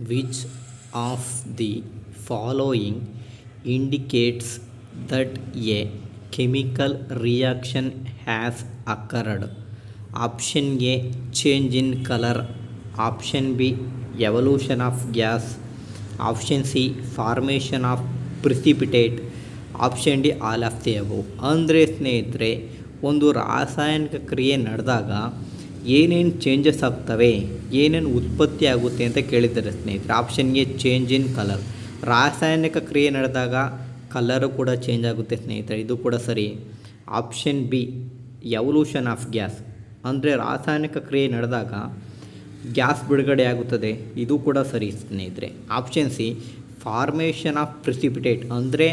Which of the following indicates that a chemical reaction has occurred? Option A change in color, option B evolution of gas, option C formation of precipitate, option D all of the above ಅಂದರೆ ಸ್ನೇಹಿತರೆ ಒಂದು ರಾಸಾಯನಿಕ ಕ್ರಿಯೆ ನಡೆದಾಗ ಏನೇನು changes ಆಗ್ತವೆ, ಏನೇನು ಉತ್ಪತ್ತಿ ಆಗುತ್ತೆ ಅಂತ ಕೇಳಿದ್ದಾರೆ ಸ್ನೇಹಿತರೆ. Option A change in colour ರಾಸಾಯನಿಕ ಕ್ರಿಯೆ ನಡೆದಾಗ ಕಲರು ಕೂಡ ಚೇಂಜ್ ಆಗುತ್ತೆ ಸ್ನೇಹಿತರೆ. ಇದು ಕೂಡ ಸರಿ. Option B evolution of gas ಅಂದರೆ ರಾಸಾಯನಿಕ ಕ್ರಿಯೆ ನಡೆದಾಗ ಗ್ಯಾಸ್ ಬಿಡುಗಡೆ ಆಗುತ್ತದೆ. ಇದು ಕೂಡ ಸರಿ ಸ್ನೇಹಿತರೆ. Option C formation of precipitate ಅಂದರೆ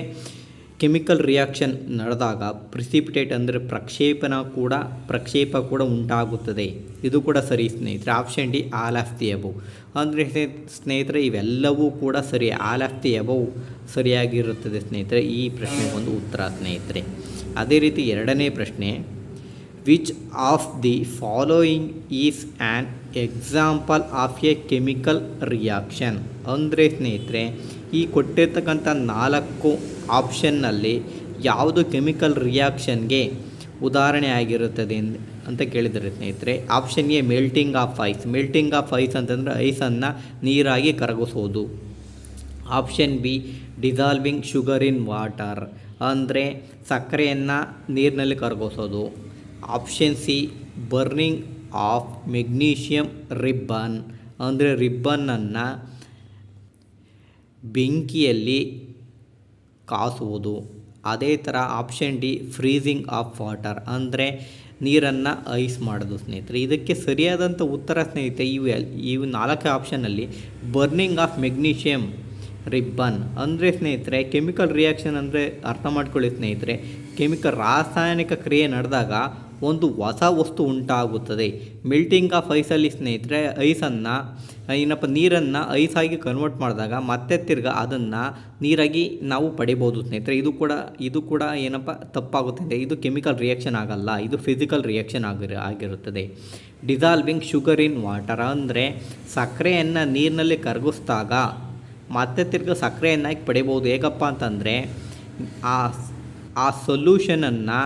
ಕೆಮಿಕಲ್ ರಿಯಾಕ್ಷನ್ ನಡೆದಾಗ ಪ್ರಿಸಿಪಿಟೇಟ್ ಅಂದರೆ ಪ್ರಕ್ಷೇಪಣ ಕೂಡ, ಪ್ರಕ್ಷೇಪ ಕೂಡ ಉಂಟಾಗುತ್ತದೆ. ಇದು ಕೂಡ ಸರಿ ಸ್ನೇಹಿತರೆ. Option D all of the above ಅಂದರೆ ಸ್ನೇಹಿತರೆ, ಇವೆಲ್ಲವೂ ಕೂಡ ಸರಿ ಆಲ್ ಆಫ್ ದಿ ಎಬೋ ಸರಿಯಾಗಿರುತ್ತದೆ ಸ್ನೇಹಿತರೆ. ಈ ಪ್ರಶ್ನೆಗೆ ಒಂದು ಉತ್ತರ ಸ್ನೇಹಿತರೆ. ಅದೇ ರೀತಿ ಎರಡನೇ ಪ್ರಶ್ನೆ which of the following is an example of a chemical reaction ಅಂದರೆ ಸ್ನೇಹಿತರೆ ಈ ಕೊಟ್ಟಿರ್ತಕ್ಕಂಥ ನಾಲ್ಕು ಆಪ್ಷನ್ನಲ್ಲಿ ಯಾವುದು ಕೆಮಿಕಲ್ ರಿಯಾಕ್ಷನ್ಗೆ ಉದಾಹರಣೆ ಆಗಿರುತ್ತದೆ ಅಂತ ಕೇಳಿದರೆ ಸ್ನೇಹಿತರೆ. Option A, melting of ice. Melting of ice ಅಂತಂದರೆ ಐಸನ್ನು ನೀರಾಗಿ ಕರಗಿಸೋದು. Option B, dissolving sugar in water, ಅಂದರೆ ಸಕ್ಕರೆಯನ್ನು ನೀರಿನಲ್ಲಿ ಕರಗಿಸೋದು. Option C, burning of magnesium ribbon, ಅಂದರೆ ರಿಬ್ಬನನ್ನು ಬೆಂಕಿಯಲ್ಲಿ ಕಾಸುವುದು. ಅದೇ ಥರ option D freezing of water ಅಂದರೆ ನೀರನ್ನು ಐಸ್ ಮಾಡೋದು ಸ್ನೇಹಿತರೆ. ಇದಕ್ಕೆ ಸರಿಯಾದಂಥ ಉತ್ತರ ಸ್ನೇಹಿತರೆ ಇವು ಇವು ನಾಲ್ಕು ಆಪ್ಷನಲ್ಲಿ ಬರ್ನಿಂಗ್ ಆಫ್ ಮೆಗ್ನೀಷಿಯಮ್ ರಿಬ್ಬನ್ ಅಂದರೆ ಸ್ನೇಹಿತರೆ ಕೆಮಿಕಲ್ ರಿಯಾಕ್ಷನ್ ಅಂದರೆ ಅರ್ಥ ಮಾಡ್ಕೊಳ್ಳಿ ಸ್ನೇಹಿತರೆ. ಕೆಮಿಕಲ್ ರಾಸಾಯನಿಕ ಕ್ರಿಯೆ ನಡೆದಾಗ ಒಂದು ಹೊಸ ವಸ್ತು ಉಂಟಾಗುತ್ತದೆ. ಮೆಲ್ಟಿಂಗ್ ಆಫ್ ಐಸಲ್ಲಿ ಸ್ನೇಹಿತರೆ ಐಸನ್ನು ಏನಪ್ಪ, ನೀರನ್ನು ಐಸಾಗಿ ಕನ್ವರ್ಟ್ ಮಾಡಿದಾಗ ಮತ್ತೆ ತಿರ್ಗ ಅದನ್ನು ನೀರಾಗಿ ನಾವು ಪಡಿಬೋದು ಸ್ನೇಹಿತರೆ. ಇದು ಕೂಡ ಇದು ಕೂಡ ಏನಪ್ಪ, ತಪ್ಪಾಗುತ್ತೆ ಇದು ಕೆಮಿಕಲ್ ರಿಯಾಕ್ಷನ್ ಆಗಲ್ಲ, ಇದು ಫಿಸಿಕಲ್ ರಿಯಾಕ್ಷನ್ ಆಗಿರ, ಆಗಿರುತ್ತದೆ. ಡಿಸಾಲ್ವಿಂಗ್ ಶುಗರ್ ಇನ್ ವಾಟರ್ ಅಂದರೆ ಸಕ್ಕರೆಯನ್ನು ನೀರಿನಲ್ಲಿ ಕರಗಿಸಿದಾಗ ಮತ್ತೆ ತಿರ್ಗ ಸಕ್ಕರೆಯನ್ನಾಗಿ ಪಡಿಬೋದು. ಹೇಗಪ್ಪ ಅಂತಂದರೆ ಆ ಆ ಸೊಲ್ಯೂಷನನ್ನು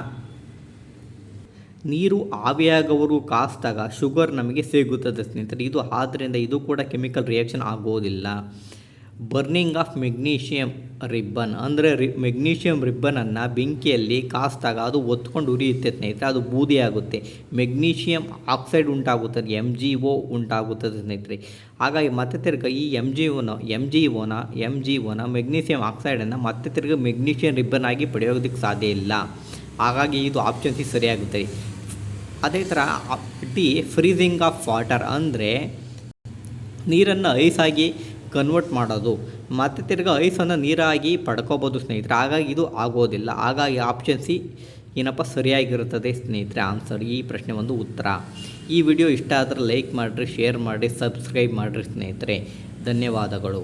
ನೀರು ಆವಿಯಾಗವರು ಕಾಸ್ದಾಗ ಶುಗರ್ ನಮಗೆ ಸಿಗುತ್ತದೆ ಸ್ನೇಹಿತರೆ. ಇದು ಆದ್ದರಿಂದ ಇದು ಕೂಡ ಕೆಮಿಕಲ್ ರಿಯಾಕ್ಷನ್ ಆಗೋದಿಲ್ಲ. ಬರ್ನಿಂಗ್ ಆಫ್ ಮೆಗ್ನೀಷಿಯಂ ರಿಬ್ಬನ್ ಅಂದರೆ ರಿ, ಮೆಗ್ನೀಷಿಯಂ ರಿಬ್ಬನನ್ನು ಬೆಂಕಿಯಲ್ಲಿ ಕಾಸ್ದಾಗ ಅದು ಒತ್ಕೊಂಡು ಉರಿಯುತ್ತೆ ಸ್ನೇಹಿತರೆ, ಅದು ಬೂದಿ ಆಗುತ್ತೆ ಮೆಗ್ನೀಷಿಯಂ ಆಕ್ಸೈಡ್ ಉಂಟಾಗುತ್ತದೆ ಎಂ ಜಿ ಒ ಉಂಟಾಗುತ್ತದೆ ಸ್ನೇಹಿತರೆ. ಹಾಗಾಗಿ ಮತ್ತೆ ತಿರ್ಗ ಈ ಎಂ ಜಿ ಒನ ಎಂ ಜಿ ಒನ ಎಂ ಜಿ ಒನ ಮೆಗ್ನೀಷಿಯಂ ಆಕ್ಸೈಡನ್ನು ಮತ್ತೆ ತಿರ್ಗ ಮೆಗ್ನೀಷಿಯಂ ರಿಬ್ಬನ್ ಆಗಿ ಪಡೆಯೋದಕ್ಕೆ ಸಾಧ್ಯ ಇಲ್ಲ. ಹಾಗಾಗಿ ಇದು ಆಪ್ಷನ್ ಸಿ ಸರಿಯಾಗುತ್ತೆ. ಅದೇ ಥರ ಡಿ ಫ್ರೀಸಿಂಗ್ ಆಫ್ ವಾಟರ್ ಅಂದರೆ ನೀರನ್ನು ಐಸಾಗಿ ಕನ್ವರ್ಟ್ ಮಾಡೋದು. ಮತ್ತು ತಿರ್ಗಿ ಐಸನ್ನು ನೀರಾಗಿ ಪಡ್ಕೋಬೋದು ಸ್ನೇಹಿತರೆ. ಹಾಗಾಗಿ ಇದು ಆಗೋದಿಲ್ಲ. ಹಾಗಾಗಿ ಆಪ್ಷನ್ ಸಿ ಏನಪ್ಪ, ಸರಿಯಾಗಿರುತ್ತದೆ ಸ್ನೇಹಿತರೆ ಆನ್ಸರ್ ಈ ಪ್ರಶ್ನೆ ಒಂದು ಉತ್ತರ. ಈ ವಿಡಿಯೋ ಇಷ್ಟ ಆದರೆ ಲೈಕ್ ಮಾಡಿರಿ ಶೇರ್ ಮಾಡಿರಿ ಸಬ್ಸ್ಕ್ರೈಬ್ ಮಾಡಿರಿ ಸ್ನೇಹಿತರೆ. ಧನ್ಯವಾದಗಳು.